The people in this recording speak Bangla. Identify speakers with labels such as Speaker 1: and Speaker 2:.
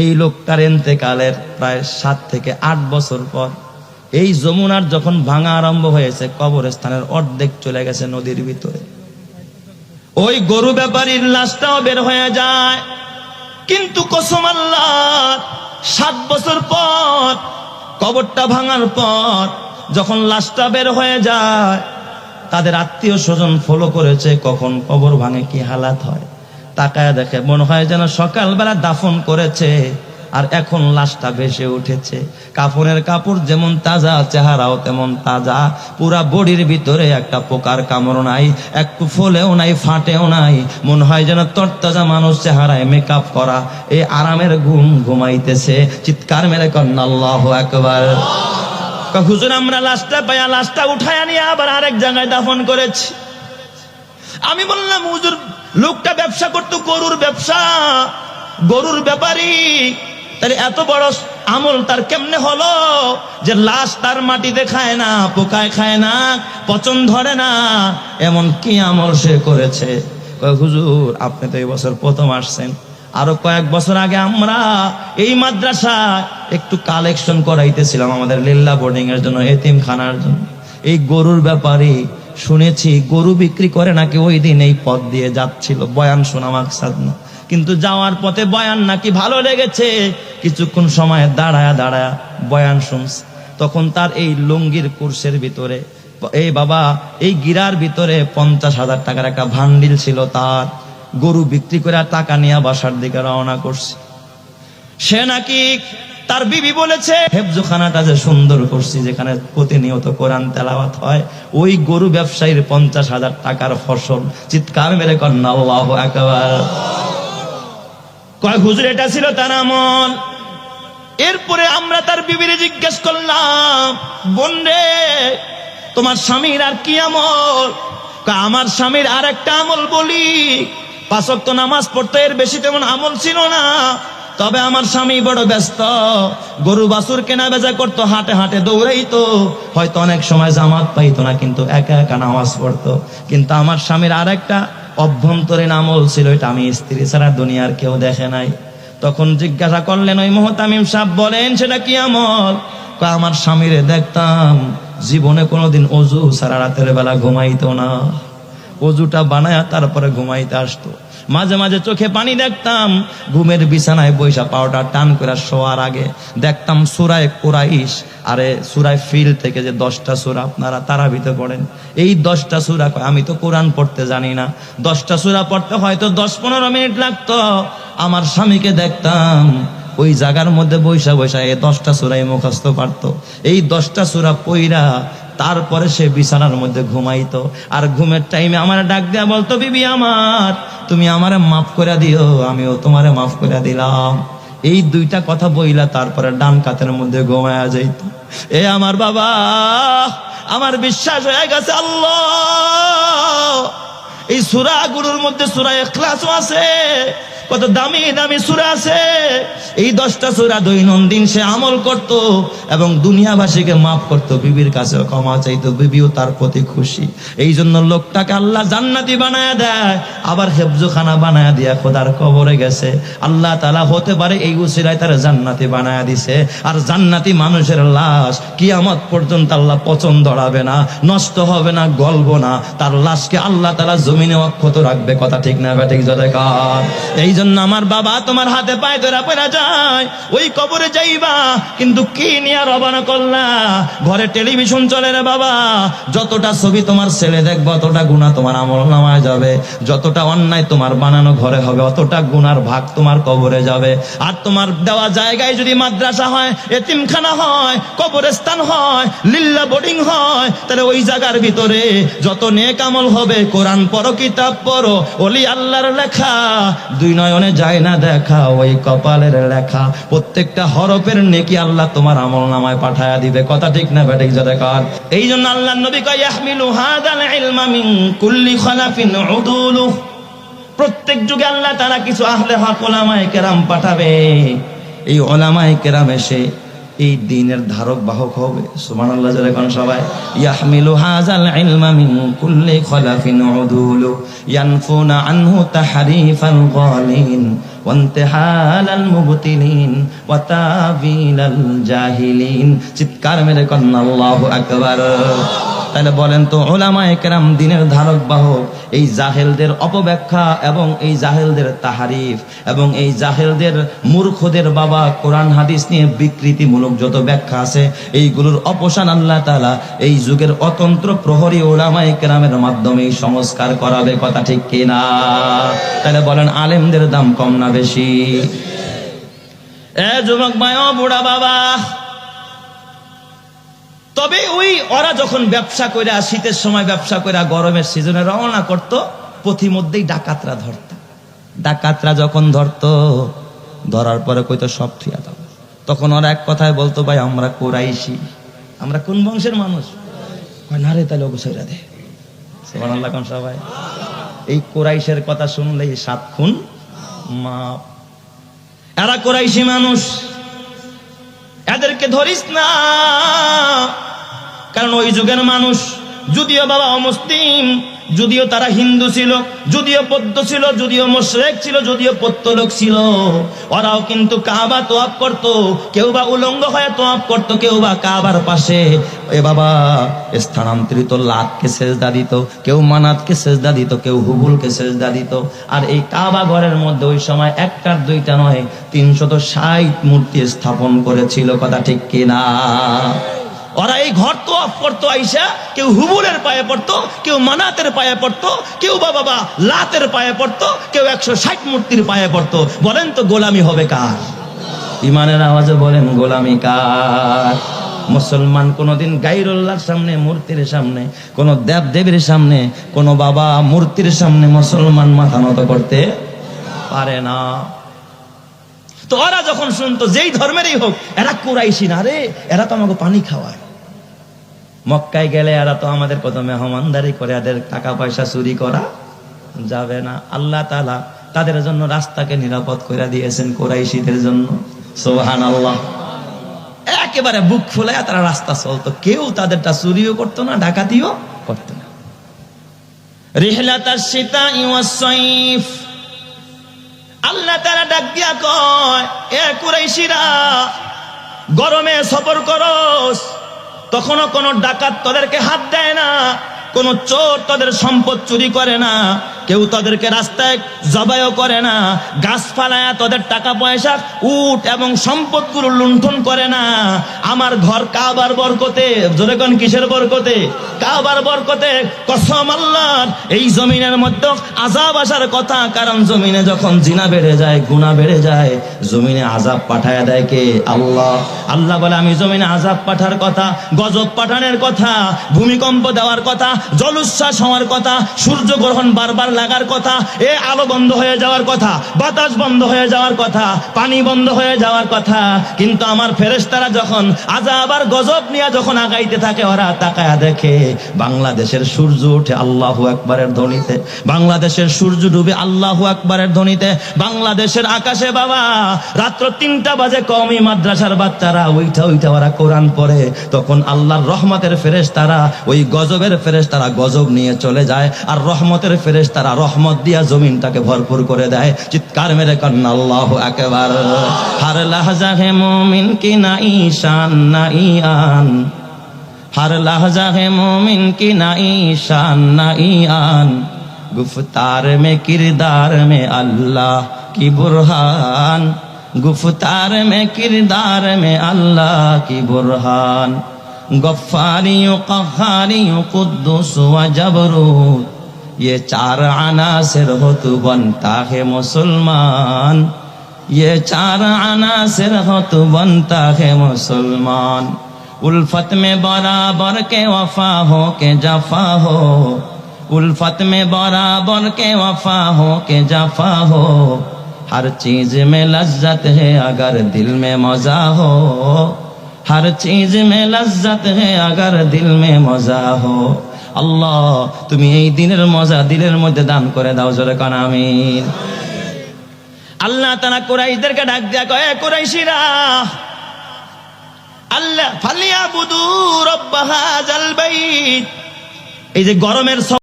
Speaker 1: এই লোকটার এন্তেকালের প্রায় সাত থেকে আট বছর পর এই যমুনার যখন ভাঙা আরম্ভ হয়েছে, কবরস্থানের অর্ধেক চলে গেছে নদীর ভিতরে। ওই গরু ব্যাপারীর লাশটাও বের হয়ে যায়। কিন্তু কসম সাত বছর পর, কবরটা ভাঙার পর যখন লাশটা বের হয়ে যায়, তাদের আত্মীয় স্বজন ফলো করেছে, কখন কবর ভাঙে কি হালাত হয়? তাকায় দেখে মনে হয় যেন সকালবেলা দাফন করেছে আর এখন লাশটা ভেসে উঠেছে। কাপড়ের কাপড় যেমন তাজা, চেহারাও তেমন তাজা। পুরা বডির ভিতরে একটা পোকার কামড় নাই, একটু ফলেও নাই, ফাটেও নাই। মনে হয় যেন তরতাজা মানুষ চেহারায় মেকআপ করা। এই আরামের ঘুম ঘুমাইতেছে। চিৎকার মেরে কন্যা, আল্লাহ একবার হুজুর, আমরা লাশটা পাইয়া, লাশটা উঠায় নিয়ে আবার আরেক জায়গায় দাফন করেছি। আমি বললাম, হুজুর, লোকটা ব্যবসা করতো, গরুর ব্যবসা। গরুর ব্যাপারী। তাহলে এত বড় আমল তার কেমনে হলো? যে লাশ তার মাটিতে খায় না, পোকায় খায় না, পচন ধরে না। এমন কি আমল সে করেছে? হুজুর, আপনি তো এই বছর প্রথম আসছেন। আরও কয়েক বছর আগে আমরা এই মাদ্রাসায় একটু কালেকশন করাইতেছিলাম আমাদের লিল্লা বোর্ডিং এর জন্য এতিম খানার জন্য। এই গরুর ব্যাপারে শুনেছি, গরু বিক্রি করে নাকি ওই দিন এই পথ দিয়ে যাচ্ছিল। বয়ান শোনা মাকসাদ না। কিন্তু যাওয়ার পথে বয়ান নাকি ভালো লেগেছে। কিছুক্ষণ সময় দাঁড়ায়া দাঁড়ায়া বয়ান শুনছে। তখন তার এই লুঙ্গির কোর্সের ভিতরে এই বাবা, এই গিরার ভিতরে পঞ্চাশ হাজার টাকার একটা ভান্ডিল ছিল তার। গরু বিক্রি করে টাকা নিয়ে বাসার দিকে রওনা করছে। সে নাকি তার বিবি বলেছে হেফজুখানাটা যে সুন্দর করছি, যেখানে প্রতিনিয়ত কোরআন তেলাওয়াত হয়। ওই গরু ব্যবসায়ীর পঞ্চাশ হাজার টাকার ফসল। চিৎকার মেরে কন্যা একবার কয়, হুজুর, এটা ছিল তার আমল। এরপরে আমরা তার বিবিরে জিজ্ঞেস করলাম, বোন রে, তোমার স্বামীর আর কি আমল? আমার স্বামীর আর একটা আমল বলি। পাঁচক তো নামাজ পড়তে এর বেশি তেমন আমল ছিল না। তবে আমার স্বামী বড় ব্যস্ত। গরু বাছুর কেনা বেচা করতো, হাটে হাটে দৌড়াইতো। হয়তো অনেক সময় জামাত পাইতো না, কিন্তু একা একা নামাজ পড়তো। কিন্তু আমার স্বামীর আর একটা অভ্যন্তরীণ আমল ছিল, এটা আমি স্ত্রী ছাড়া দুনিয়ার কেউ দেখে নাই। তখন জিজ্ঞাসা করলেন, ওই মোহতামিম সাহেব বলেন, সেটা কি আমল? আমার স্বামীরে দেখতাম, জীবনে কোনোদিন অজু সারা রাতের বেলা ঘুমাইতো না। অজুটা বানায় তারপরে ঘুমাইতে আসতো। মাঝে মাঝে চোখে পানি দেখতাম। ঘুমের বিছানায় বৈশা পাউডা টান করে শোয়ার আগে দেখতাম সুরায় কোরাইশ। আরে, সুরায় ফিল থেকে যে দশটা সুরা আপনারা তারা ভিতরে পড়েন। এই দশটা সুরা আমি তো কোরআন পড়তে জানি না। দশটা সুরা পড়তে হয়তো দশ পনেরো মিনিট লাগতো। আমার স্বামীকে দেখতাম, ওই জায়গার মধ্যে বৈশা বৈশা এই দশটা সুরাই মুখস্থ পারতো। এই দশটা সুরা পইরা তারপরে সে বিছানার মধ্যে ঘুমাইতো। আর ঘুমের টাইমে আমার ডাক দেয়া বলতো, বিবি আমার, তুমি আমারে মাফ করে দিও, আমিও তোমারে মাফ করে দিলাম। এই দুইটা কথা বইলা তারপরে ডান কাতের মধ্যে ঘুমায়া যাইত। এ আমার বাবা, আমার বিশ্বাস হয়ে গেছে আল্লাহ। এই সুরা গুরুর মধ্যে সুরা এখলাসও আছে। কত দামি দামি সুরা আছে। এই দশটা সুরা দৈনন্দিন সে আমল করত এবং দুনিয়াবাসীকে মাফ করত, বিবির কাছে ক্ষমা চাইতো, বিবিও তার প্রতি খুশি। এই জন্য লোকটাকে আল্লাহ জান্নাতি বানায় দেয়, আবার হেফজোখানা বানায় দিয়া খোদার কবরে গেছে। আল্লাহ তালা হতে পারে এই উসিরায় তার জান্নাতি বানায় দিছে। আর জান্নাতি মানুষের লাশ কিয়ামত পর্যন্ত আল্লাহ পচন ধরাবে না, নষ্ট হবে না, গলব না। তার লাশকে আল্লাহ তালা জমিনে অক্ষত রাখবে, কথা ঠিক না ব্যাটিক জলেকার? এই জন্য আমার বাবা তোমার হাতে পায়ে ধরা পড়া যায়। ওই কবরে যাইবা, কিন্তু কি নিয়ে রবানা করলা? ঘরে টেলিভিশন চলে রে বাবা। যতটা ছবি তোমার ছেলে দেখবে, অতটা গুণা তোমার আমল নামায় যাবে। যতটা অন্যায় তোমার বানানো ঘরে হবে, অতটা গুনার ভাগ তোমার কবরে যাবে। আর তোমার দেওয়া জায়গায় যদি মাদ্রাসা হয়, এতিমখানা হয়, কবরস্থান হয়, লিল্লা বোর্ডিং হয়, তাহলে ওই জায়গার ভিতরে যত নেক আমল হবে, কোরআন পড়ো, কিতাব পড়ো ওলি আল্লাহর লেখা, দুই নয়নে যায় না দেখা, ওই কপালের লেখা। প্রত্যেকটা হরফের নেকি আল্লাহ তোমার আমল নামায় পাঠায়া দিবে। কথা ঠিক না ব্যাটিক যাতে কার? এই জন্য আল্লাহ নবী কয়, ইয়াহমিলু হাদাল ইলমা মিন কুল্লি খালাফিন উদুলু। প্রত্যেক যুগে আল্লাহ তারা কিছু আহলে হক ওলামায়ে কেরাম পাঠাবে। এই ওলামায়ে কেরাম এসে এই দিনের ধারক বাহক হবে। সুমান আল্লাহ যারা এখন সবাই, ইয়াহমিলু হাজাল ইলমা মিন কুল্লি খলাফিন উদুলু, ইয়ানফুনা আনহু তাহরিফাল গালিন জাহিলিন। চিৎকার মেরে কন্না আকবর। তাহলে বলেন তো ওলামা একরাম দিনের ধারক বাহক, এই জাহেলদের অপব্যাখ্যা এবং এই জাহেলদের তাহারিফ এবং এই জাহেলদের মূর্খদের বাবা কোরআন হাদিস নিয়ে বিকৃতিমূলক যত ব্যাখ্যা আছে, এইগুলোর অপসান আল্লাহ তালা এই যুগের অতন্ত্র প্রহরী ওলামা একরামের মাধ্যমে সংস্কার করাবে, কথা ঠিক কিনা? তাহলে বলেন, আলেমদের দাম কম না বেশি? এ যুবক ও বুড়া বাবা তবে ওই ওরা যখন ব্যবসা করে শীতের সময় ব্যবসা করে গরমের সিজনে রওনা করত, পথিমধ্যেই ডাকাতরা ধরত। ডাকাতরা যখন ধরত, ধরার পরে কইতো, সব থুয়া দাও। তখন ওরা এক কথায় বলতো, ভাই, আমরা কোরাইশি। আমরা কোন বংশের মানুষ? না রে তাহলে অবশ্যই দে। সবাই। এই কোরাইশের কথা শুনলেই সাত খুন মা এরা কোরাইশি মানুষ। এদেরকে ধরিস না। কারণ ওই যুগের মানুষ, যদিও বাবা অমুসলিম, যদিও তারা হিন্দু ছিল, যদিও পদ্ম ছিল, যদিও মোশরেক ছিল, যদিও পত্তলোক ছিল, ওরাও কিন্তু কাবা তোয়াপ করত, কেউ বা উলঙ্গ হয়ে তোয়াপ করত, কেউ বা কাবার পাশে। এ বাবা স্থানান্তরিত লাতকে সেজদা দিত, কেউ মানাতকে সেজদা দিত, কেউ হুবুলকে সেজদা দিত। আর এই কাবা ঘরের মধ্যে ওই সময় একটার দুইটা নয়, তিনশত ষাট মূর্তি স্থাপন করেছিল, কথা ঠিক কিনা? ওরা এই ঘর তো অফ করতো, আইসা কেউ হুবুলের পায়ে পড়তো, কেউ মানাতের পায়ে পড়তো, কেউ বা বাবা লাতের পায়ে পড়তো, কেউ একশো ষাট মূর্তির পায়ে পড়তো। বলেন তো গোলামি হবে কার? ইমানের আওয়াজে বলেন গোলামি কার? মুসলমান কোনোদিন গাইরুল্লাহর সামনে, মূর্তির সামনে, কোন দেব দেবীর সামনে, কোন বাবা মূর্তির সামনে মুসলমান মাথা নত করতে পারে না। তো ওরা যখন শুনতো, যেই ধর্মেরই হোক, এরা কুরাইশি না রে, এরা তো আমাকে পানি খাওয়ায়। মক্কায় গেলে এরা তো আমাদের কত মেহমানদারি করে, এদের টাকা পয়সা চুরি করা যাবে না। আল্লাহ তালা তাদের জন্য রাস্তাকে নিরাপদ করে দিয়েছেন কোরাইশিদের জন্য। সোহান আল্লাহ একেবারে বুক ফুলে তারা রাস্তা চলতো। কেউ তাদেরটা চুরিও করতো না, ডাকাতিও করতো না। আল্লাহ তারা ডাক দিয়া কয়, এ কুরাইশিরা, গরমে সফর করস। তখনও কোনো ডাকাত তাদেরকে হাত দেয় না, কোন চোর তাদের সম্পদ চুরি করে না, কেউ তাদেরকে রাস্তায় জবাইও করে না গাছ ফালায়া তাদের টাকা পয়সা, উট এবং সম্পদগুলো লুণ্ঠন করে না। আমার ঘর কাবার বরকতে, জোরে কোন কিসের বরকতে? কাবার বরকতে কসম আল্লাহর, এই জমিনের মধ্যে আজাব আসার কথা, কারণ জমিনে যখন জিনা বেড়ে যায় গুণা বেড়ে যায়, জমিনে আজাব পাঠায় দেয় কে? আল্লাহ। আল্লাহ বলে, আমি জমিনে আজাব পাঠার কথা, গজব পাঠানোর কথা, ভূমিকম্প দেওয়ার কথা, জলোচ্ছ্বাস হওয়ার কথা সূর্য গ্রহণ বারবার লাগার কথা, এ আলো বন্ধ হয়ে যাওয়ার কথা, বাতাস বন্ধ হয়ে যাওয়ার কথা, পানি বন্ধ হয়ে যাওয়ার কথা, কিন্তু আমার ফেরেশতারা যখন আজাব আর গজব নিয়ে যখন আগাইতে থাকে, ওরা তাকায়া দেখে, বাংলাদেশের সূর্য ওঠে আল্লাহু আকবারের ধ্বনিতে। বাংলাদেশের সূর্য ডুবে আল্লাহু আকবারের ধ্বনিতে। বাংলাদেশের আকাশে বাবা, রাত্র তিনটা বাজে কমই মাদ্রাসার বাচ্চারা ওইটা ওইটা ওরা কোরআন পড়ে। তখন আল্লাহর রহমতের ফেরেশ তারা ওই গজবের ফেরেশ তারা গজব নিয়ে চলে যায়। আর রহমতের ফেরেশ তারা রহমত দিয়া জমিনটাকে ভরপুর করে দেয়। চিৎকার মেরে কন্যা আল্লাহ একেবার হার লাহজা হে মোমিন কি না ঈশান না ইয়ান हर लहजा है मोमिन की ना ईशान ना ईयान गुफ्तार में किरदार में अल्लाह की बुरहान गुफ्तार में किरदार में अल्लाह की बुरहान गफ्फारी कहारी कुद्दुस व जबरूत ये चार अनासिर हो तू बनता है मुसलमान یہ چار عناصر ہو تو بنتا ہے مسلمان الفت میں برابر کے وفا ہو کے جفا ہو الفت میں برابر کے وفا ہو کے جفا ہو ہر چیز میں لذت ہے اگر دل میں مزہ ہو ہر چیز میں আল্লাহ তুমি এই দিনের মজা দিলের মধ্যে দান করে দাও জোরে কানামিন আমিন আল্লাহ তারা কোরাইশদেরকে ডাক দেয়া কয়ে কোরাইশিরা, আল্লাহ ফালিয়া বুধু রব্বাহা জালবাই এই যে গরমের